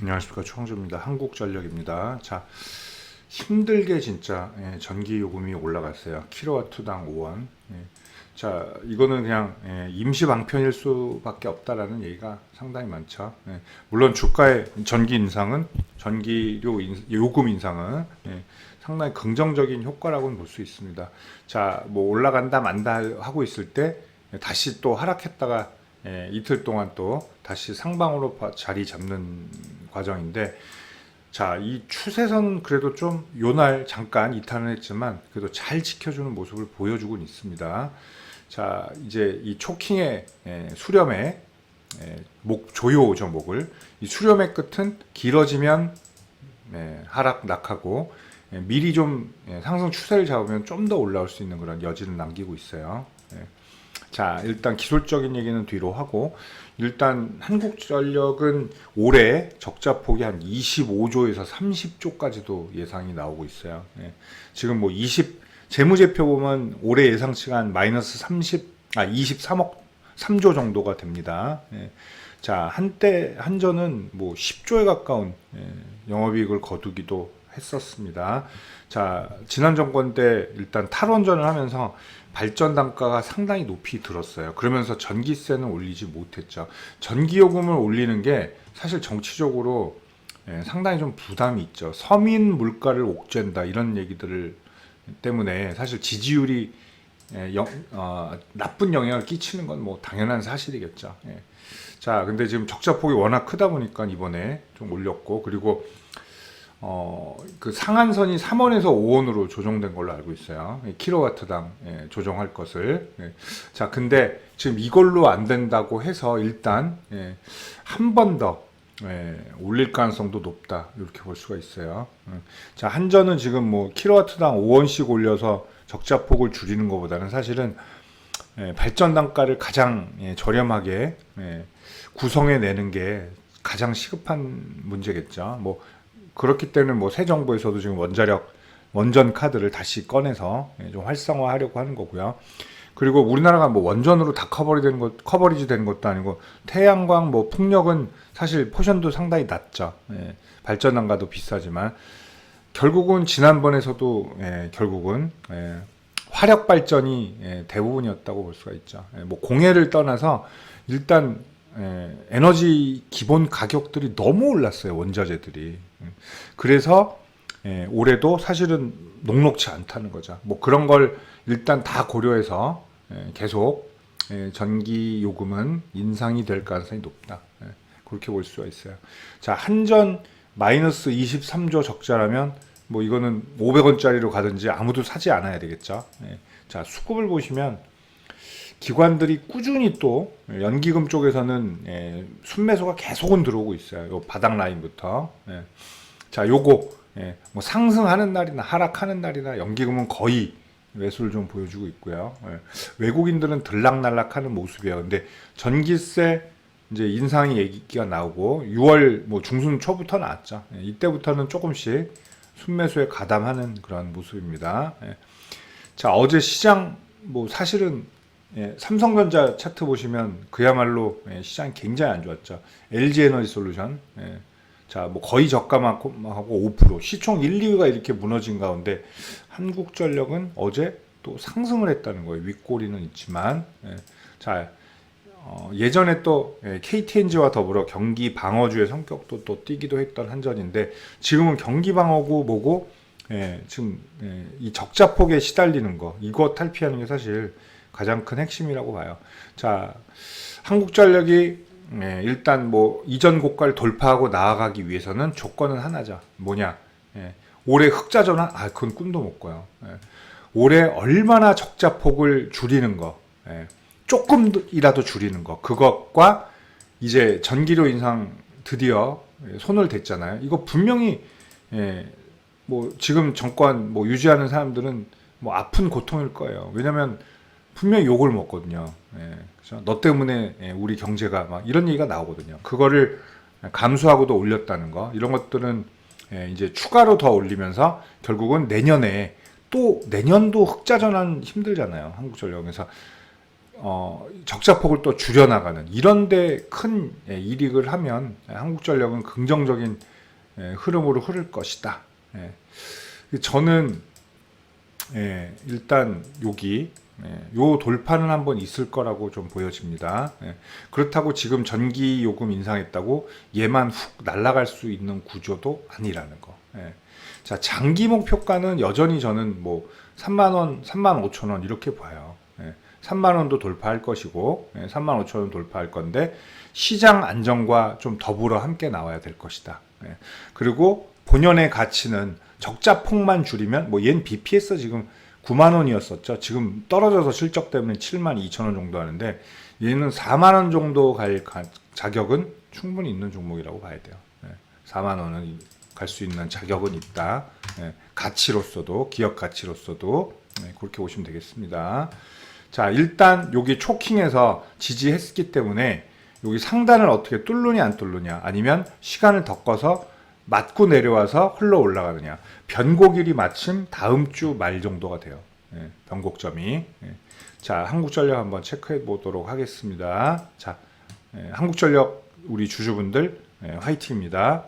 안녕하십니까 최홍주입니다. 한국전력입니다. 자 힘들게 진짜 예, 전기 요금이 올라갔어요. 킬로와트당 5원. 예. 자 이거는 그냥 예, 임시 방편일 수밖에 없다라는 얘기가 상당히 많죠. 예. 물론 주가의 전기 인상은 전기료 인, 요금 인상은 예, 상당히 긍정적인 효과라고는 볼 수 있습니다. 자뭐 올라간다 만다 하고 있을 때 다시 또 하락했다가 예, 이틀 동안 또 다시 상방으로 바- 자리 잡는 과정인데 자, 이 추세선 그래도 좀 요날 잠깐 이탈은 했지만 그래도 잘 지켜주는 모습을 보여주고 있습니다. 자, 이제 이 초킹의 예, 수렴의 예, 목 조요죠 목을 이 수렴의 끝은 길어지면 예, 하락 낙하고 예, 미리 좀 예, 상승 추세를 잡으면 좀 더 올라올 수 있는 그런 여지를 남기고 있어요. 예. 자, 일단 기술적인 얘기는 뒤로 하고 일단 한국전력은 올해 적자 폭이 한 25조에서 30조까지도 예상이 나오고 있어요. 예. 지금 뭐 20, 재무제표 보면 올해 예상치가 한 마이너스 30, 아, 23억 3조 정도가 됩니다. 예. 자, 한때, 한전은 뭐 10조에 가까운 예, 영업이익을 거두기도 했었습니다. 자, 지난 정권 때 일단 탈원전을 하면서 발전 단가가 상당히 높이 들었어요. 그러면서 전기세는 올리지 못했죠. 전기요금을 올리는 게 사실 정치적으로 예, 상당히 좀 부담이 있죠. 서민 물가를 옥죄다 이런 얘기들을 때문에 사실 지지율이 예, 영- 어, 나쁜 영향을 끼치는 건 뭐 당연한 사실이겠죠. 예. 자, 근데 지금 적자폭이 워낙 크다 보니까 이번에 좀 올렸고 그리고 어, 그 상한선이 3원에서 5원으로 조정된 걸로 알고 있어요. 이 킬로와트당 예, 조정할 것을. 예. 자, 근데 지금 이걸로 안 된다고 해서 일단 예, 한 번더 예, 올릴 가능성도 높다 이렇게 볼 수가 있어요. 음. 자, 한전은 지금 뭐 킬로와트당 5원씩 올려서 적자폭을 줄이는 것보다는 사실은 예, 발전 단가를 가장 예, 저렴하게 예, 구성해 내는 게 가장 시급한 문제겠죠. 뭐 그렇기 때문에 뭐 새 정부에서도 지금 원자력 원전 카드를 다시 꺼내서 예, 좀 활성화하려고 하는 거고요. 그리고 우리나라가 뭐 원전으로 다 커버리 되는 것 커버리지 되는 것도 아니고 태양광 뭐 풍력은 사실 포션도 상당히 낮죠. 예, 발전 단가도 비싸지만 결국은 지난번에서도 예, 결국은 예, 화력 발전이 예, 대부분이었다고 볼 수가 있죠. 예, 뭐 공해를 떠나서 일단 예, 에너지 기본 가격들이 너무 올랐어요 원자재들이. 음, 그래서 예, 올해도 사실은 녹록치 않다는 거죠. 뭐 그런 걸 일단 다 고려해서 예, 계속 예, 전기 요금은 인상이 될 가능성이 높다. 예, 그렇게 볼 수가 있어요. 자 한전 마이너스 23조 적자라면 뭐 이거는 500원짜리로 가든지 아무도 사지 않아야 되겠죠. 예. 자 수급을 보시면 기관들이 꾸준히 또 연기금 쪽에서는 예, 순매수가 계속은 들어오고 있어요. 요 바닥 라인부터. 예. 자, 요거 예, 뭐 상승하는 날이나 하락하는 날이나 연기금은 거의 매수를 좀 보여주고 있고요. 예. 외국인들은 들락날락하는 모습이에요. 근데 전기세 이제 인상이 얘기가 나오고 6월 뭐 중순 초부터 나왔죠. 예, 이때부터는 조금씩 순매수에 가담하는 그런 모습입니다. 예. 자, 어제 시장 뭐 사실은 예, 삼성전자 차트 보시면 그야말로 예, 시장이 굉장히 안 좋았죠. LG 에너지 솔루션. 예, 자, 뭐 거의 저가하고 5% 시총 1, 2위가 이렇게 무너진 가운데 한국전력은 어제 또 상승을 했다는 거예요. 윗꼬리는 있지만. 예, 자, 어, 예전에 또 예, KTNG와 더불어 경기 방어주의 성격도 또 띄기도 했던 한전인데 지금은 경기 방어구 뭐고 예, 지금 예, 이 적자폭에 시달리는 거 이거 탈피하는 게 사실 가장 큰 핵심이라고 봐요. 자, 한국전력이 예, 일단 뭐 이전 고가를 돌파하고 나아가기 위해서는 조건은 하나죠. 뭐냐? 예, 올해 흑자 전환? 아, 그건 꿈도 못 꿔요. 예, 올해 얼마나 적자 폭을 줄이는 거, 예, 조금이라도 줄이는 거, 그것과 이제 전기료 인상 드디어 예, 손을 댔잖아요. 이거 분명히 예, 뭐 지금 정권 뭐 유지하는 사람들은 뭐 아픈 고통일 거예요. 왜냐면 분명히 욕을 먹거든요. 예, 그죠? 너 때문에 예, 우리 경제가 막 이런 얘기가 나오거든요. 그거를 감수하고도 올렸다는 거 이런 것들은 예, 이제 추가로 더 올리면서 결국은 내년에 또 내년도 흑자 전환 힘들잖아요. 한국전력에서 어, 적자폭을 또 줄여나가는 이런데 큰 예, 이익을 하면 예, 한국전력은 긍정적인 예, 흐름으로 흐를 것이다. 예. 저는 예, 일단 여기 예, 요 돌파는 한번 있을 거라고 좀 보여집니다. 예, 그렇다고 지금 전기 요금 인상했다고 얘만 훅 날아갈 수 있는 구조도 아니라는 거. 예. 자 장기 목표가는 여전히 저는 뭐 3만 원, 3만 5천 원 이렇게 봐요. 예, 3만 원도 돌파할 것이고 예, 3만 5천 원 돌파할 건데 시장 안정과 좀 더불어 함께 나와야 될 것이다. 예, 그리고 본연의 가치는 적자 폭만 줄이면 뭐 얘는 BPS 지금 9만 원이었었죠. 지금 떨어져서 실적 때문에 7만 2천 원 정도 하는데 얘는 4만 원 정도 갈 가- 자격은 충분히 있는 종목이라고 봐야 돼요. 예, 4만 원은 갈 수 있는 자격은 있다. 예, 가치로서도 기업 가치로서도 네, 그렇게 보시면 되겠습니다. 자 일단 여기 초킹에서 지지했기 때문에 여기 상단을 어떻게 뚫느냐 안 뚫느냐 아니면 시간을 덮어서 맞고 내려와서 흘러 올라가느냐 변곡일이 마침 다음 주 말 정도가 돼요. 예, 변곡점이. 예. 자 한국전력 한번 체크해 보도록 하겠습니다. 자 예, 한국전력 우리 주주분들 예, 화이팅입니다.